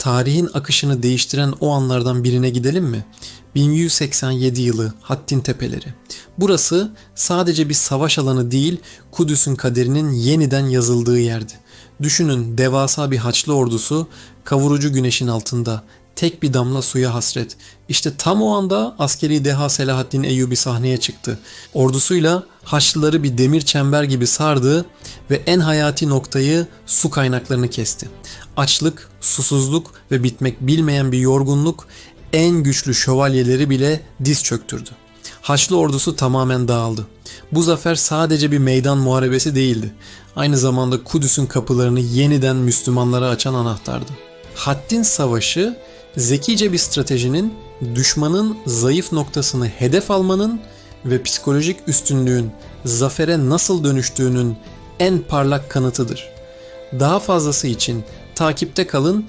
tarihin akışını değiştiren o anlardan birine gidelim mi? 1187 yılı Hattin Tepeleri. Burası sadece bir savaş alanı değil, Kudüs'ün kaderinin yeniden yazıldığı yerdi. Düşünün devasa bir Haçlı ordusu kavurucu güneşin altında tek bir damla suya hasret. İşte tam o anda askeri deha Selahaddin Eyyubi sahneye çıktı. Ordusuyla Haçlıları bir demir çember gibi sardı ve en hayati noktayı su kaynaklarını kesti. Açlık, susuzluk ve bitmek bilmeyen bir yorgunluk en güçlü şövalyeleri bile diz çöktürdü. Haçlı ordusu tamamen dağıldı. Bu zafer sadece bir meydan muharebesi değildi. Aynı zamanda Kudüs'ün kapılarını yeniden Müslümanlara açan anahtardı. Hattin Savaşı zekice bir stratejinin düşmanın zayıf noktasını hedef almanın ve psikolojik üstünlüğün zafere nasıl dönüştüğünün en parlak kanıtıdır. Daha fazlası için takipte kalın